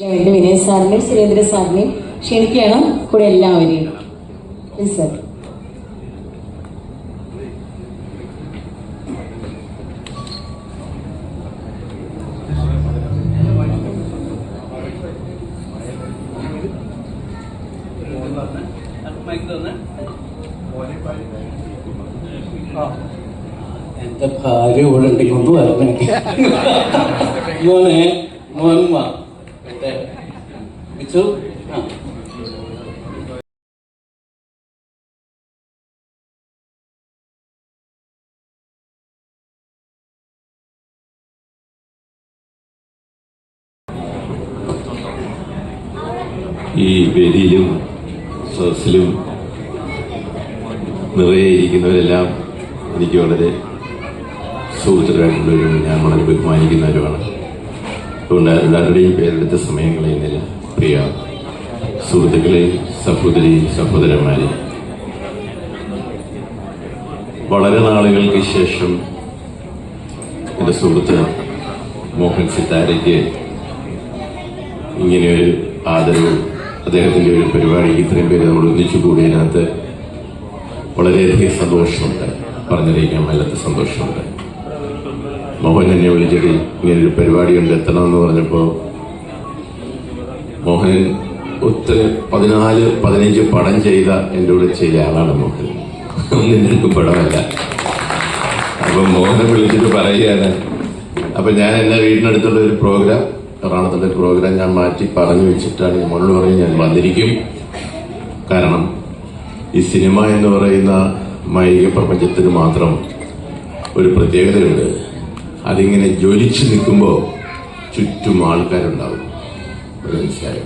വേണ്ടി വിനയ് സാറിനെയും സുരേന്ദ്ര സാറിനെയും ക്ഷണിക്കണം കൂടെ എല്ലാവരെയും. എന്റെ ഭാര്യ ഇവിടെ ഉണ്ടെങ്കിൽ ഒന്ന് വരണേ മോനെ മോൻ ബിച്ചു ആ ഈ വേദിയിലും സദസ്സിലും നിറയെ ഇരിക്കുന്നവരെല്ലാം എനിക്ക് വളരെ സുഹൃത്തുക്കളായിട്ടുള്ളവരും ഞാൻ വളരെ ബഹുമാനിക്കുന്നവരുമാണ്. അതുകൊണ്ട് എല്ലാവരുടെയും പേരെടുത്ത സമയം കളയുന്നില്ല പ്രിയ സുഹൃത്തുക്കളെ സഹോദരി സഹോദരന്മാരെ. വളരെ നാളുകൾക്ക് ശേഷം എന്റെ സുഹൃത്ത് മോഹൻ സിത്താരയ്ക്ക് ഇങ്ങനെയൊരു ആദരവും അദ്ദേഹത്തിന്റെ ഒരു പരിപാടിക്ക് ഇത്രയും പേര് നമ്മൾ ഒന്നിച്ചു കൂടിയതിനകത്ത് വളരെയധികം സന്തോഷമുണ്ട്. പറഞ്ഞറിയിക്കാൻ വല്ലാത്ത സന്തോഷമുണ്ട്. മോഹൻ എന്നെ വിളിച്ചിട്ട് ഇങ്ങനൊരു പരിപാടി ഉണ്ട് എത്തണമെന്ന് പറഞ്ഞപ്പോൾ മോഹൻ ഒത്തിരി പതിനാല് പതിനഞ്ച് പടം ചെയ്ത എന്റെ കൂടെ ചെയ്ത ആളാണ് മോഹൻ. രണ്ടും പടമല്ല. അപ്പൊ മോഹനെ വിളിച്ചിട്ട് പറയുകയാണ്. അപ്പൊ ഞാൻ എന്റെ വീടിനടുത്തുള്ള ഒരു പ്രോഗ്രാം എറണാകുളത്തുള്ള പ്രോഗ്രാം ഞാൻ മാറ്റി പറഞ്ഞു വെച്ചിട്ടാണ് മോനോട് പറഞ്ഞ് ഞാൻ വന്നിരിക്കും. കാരണം ഈ സിനിമ എന്ന് പറയുന്ന മൈക പ്രപഞ്ചത്തിന് മാത്രം ഒരു പ്രത്യേകതയുണ്ട്. അതിങ്ങനെ ജ്വലിച്ചു നിൽക്കുമ്പോൾ ചുറ്റും ആൾക്കാരുണ്ടാവും. മനസ്സിലായോ?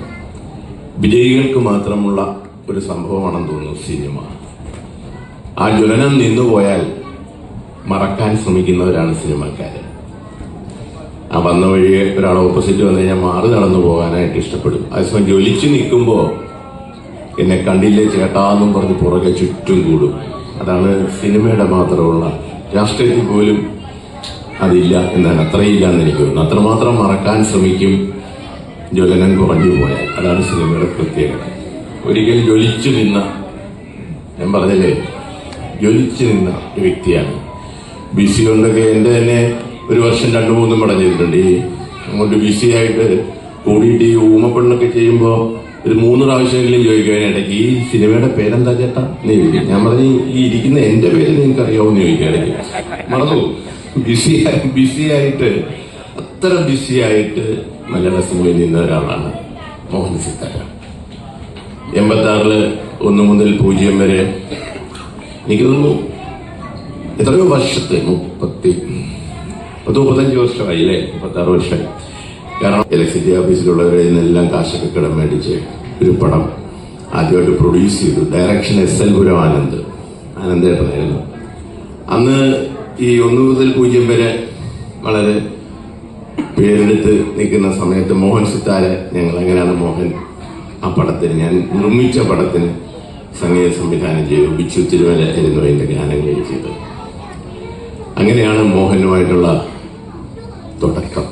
വിജയികൾക്ക് മാത്രമുള്ള ഒരു സംഭവമാണെന്ന് തോന്നുന്നു സിനിമ. ആ ജ്വലനം നിന്നുപോയാൽ മറക്കാൻ ശ്രമിക്കുന്നവരാണ് സിനിമക്കാര്. ആ വന്ന വഴിയെ ഒരാൾ ഓപ്പോസിറ്റ് വന്നു കഴിഞ്ഞാൽ മാറി നടന്നു പോകാനായിട്ട് ഇഷ്ടപ്പെടും. അതേസമയം ജ്വലിച്ചു നിൽക്കുമ്പോൾ എന്നെ കണ്ടില്ലേ ചേട്ടാന്നും പറഞ്ഞ് പുറകെ ചുറ്റും കൂടും. അതാണ് സിനിമയുടെ മാത്രമുള്ള രാഷ്ട്രീയത്തിൽ പോലും അതില്ല എന്നാണ് അത്രയില്ല എന്ന് എനിക്ക് തോന്നുന്നു. അത്രമാത്രം മറക്കാൻ ശ്രമിക്കും ജ്വലനം കുറഞ്ഞു പോയാൽ. അതാണ് സിനിമയുടെ പ്രത്യേകത. ഒരിക്കലും ജ്വലിച്ചു നിന്ന ഞാൻ പറഞ്ഞല്ലേ? ജ്വലിച്ചു നിന്ന ഒരു വ്യക്തിയാണ്. ബിസി കൊണ്ടൊക്കെ എന്റെ തന്നെ ഒരു വർഷം രണ്ടു മൂന്നും പടഞ്ഞിട്ടുണ്ട് ഈ അങ്ങോട്ട് ബിസി ആയിട്ട് കൂടിയിട്ട് ഈ ഊമപ്പെണ്ണൊക്കെ ചെയ്യുമ്പോ ഒരു മൂന്ന് പ്രാവശ്യമെങ്കിലും ചോദിക്കുകയാണെങ്കിൽ ഈ സിനിമയുടെ പേരെന്താ ചേട്ടാ? നീ ഞാൻ പറഞ്ഞു ഈ ഇരിക്കുന്ന എന്റെ പേര് നിങ്ങൾക്ക് അറിയാവുന്ന ചോദിക്കാം ഇടയ്ക്ക്. മറന്നു ബിസി ബിസി ആയിട്ട് അത്ര ബിസി ആയിട്ട് മലയാള സിനിമയിൽ നിന്ന ഒരാളാണ് മോഹൻ സിത്താര. എൺപത്താറിൽ ഒന്ന് മുതൽ പൂജ്യം വരെ എനിക്ക് തോന്നുന്നു എത്രയോ വർഷത്തെ മുപ്പത്തി പത്ത് മുപ്പത്തഞ്ച് വർഷമായി അല്ലേ? മുപ്പത്താറ് വർഷമായി. കാരണം ഇലക്ട്രിസിറ്റി ഓഫീസിലുള്ളവരെ നിന്നെല്ലാം കാശൊക്കെ കിടം മേടിച്ച് ഒരു പടം ആദ്യമായിട്ട് പ്രൊഡ്യൂസ് ചെയ്തു. Direction S L Puram Anand ആനന്ദേട്ടനായിരുന്നു. അന്ന് ഈ ഒന്ന് മുതൽ പൂജ്യം വരെ വളരെ പേരെടുത്ത് നിൽക്കുന്ന സമയത്ത് മോഹൻ സിത്താരെ ഞങ്ങൾ എങ്ങനെയാണ് മോഹൻ ആ പടത്തിന് ഞാൻ നിർമ്മിച്ച പടത്തിന് സംഗീത സംവിധാനം ചെയ്തു. ബിച്ചു തിരുമല ആയിരുന്നു അതിന്റെ ഗാനങ്ങൾ ചെയ്തത് അങ്ങനെയാണ് മോഹനുമായിട്ടുള്ള തുടക്കം.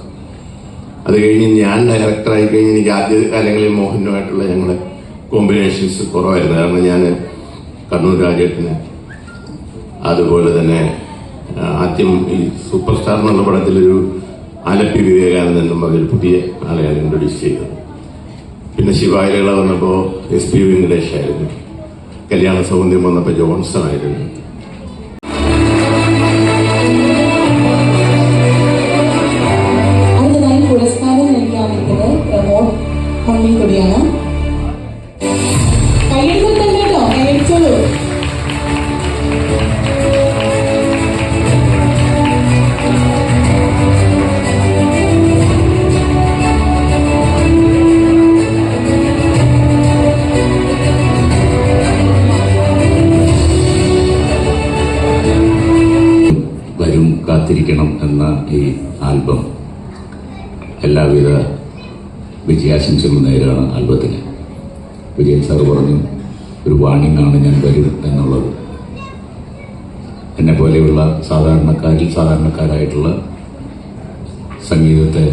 അത് കഴിഞ്ഞ് ഞാൻ ഡയറക്ടറായി കഴിഞ്ഞ് എനിക്ക് ആദ്യ കാലങ്ങളിൽ മോഹനുമായിട്ടുള്ള ഞങ്ങളുടെ കോമ്പിനേഷൻസ് കുറവായിരുന്നു. കാരണം ഞാൻ കണ്ണൂർ രാജേട്ടന് അതുപോലെ തന്നെ ആദ്യം ഈ സൂപ്പർ സ്റ്റാർ എന്നുള്ള പടത്തിലൊരു ആലപ്പി വിവേകാനന്ദൻ എന്നും പറഞ്ഞൊരു പുതിയ ആളെയാണ് ഇൻട്രൊഡ്യൂസ് ചെയ്തത് പിന്നെ ശിവായിലകള വന്നപ്പോൾ എസ് പി വെങ്കടേഷ് ആയിരുന്നു കല്യാണ സൗന്ദര്യം വന്നപ്പോൾ ജോൺസൺ ആയിരുന്നു. വരും കാത്തിരിക്കണം എന്ന ഈ ആൽബം എല്ലാവിധ വിജയാശംസകളും നേരാണ് ആൽബത്തിന്. വിജയൻ സാർ പറഞ്ഞു ഒരു വാണിംഗ് ആണ് ഞാൻ വരും എന്നുള്ളത്. എന്നെ പോലെയുള്ള സാധാരണക്കാരിൽ സാധാരണക്കാരായിട്ടുള്ള സംഗീതത്തെ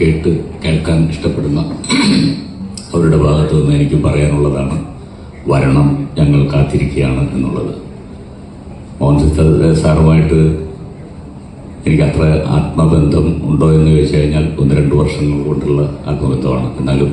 കേട്ട് കേൾക്കാൻ ഇഷ്ടപ്പെടുന്ന അവരുടെ ഭാഗത്തു നിന്ന് എനിക്ക് പറയാനുള്ളതാണ് വരണം ഞങ്ങൾ കാത്തിരിക്കുകയാണ് എന്നുള്ളത്. മോഹൻ സാറുമായിട്ട് എനിക്ക് അത്ര ആത്മബന്ധം ഉണ്ടോ എന്ന് ചോദിച്ചു കഴിഞ്ഞാൽ ഒന്ന് രണ്ട് വർഷങ്ങൾ കൊണ്ടുള്ള ആത്മബന്ധമാണ്. എന്നാലും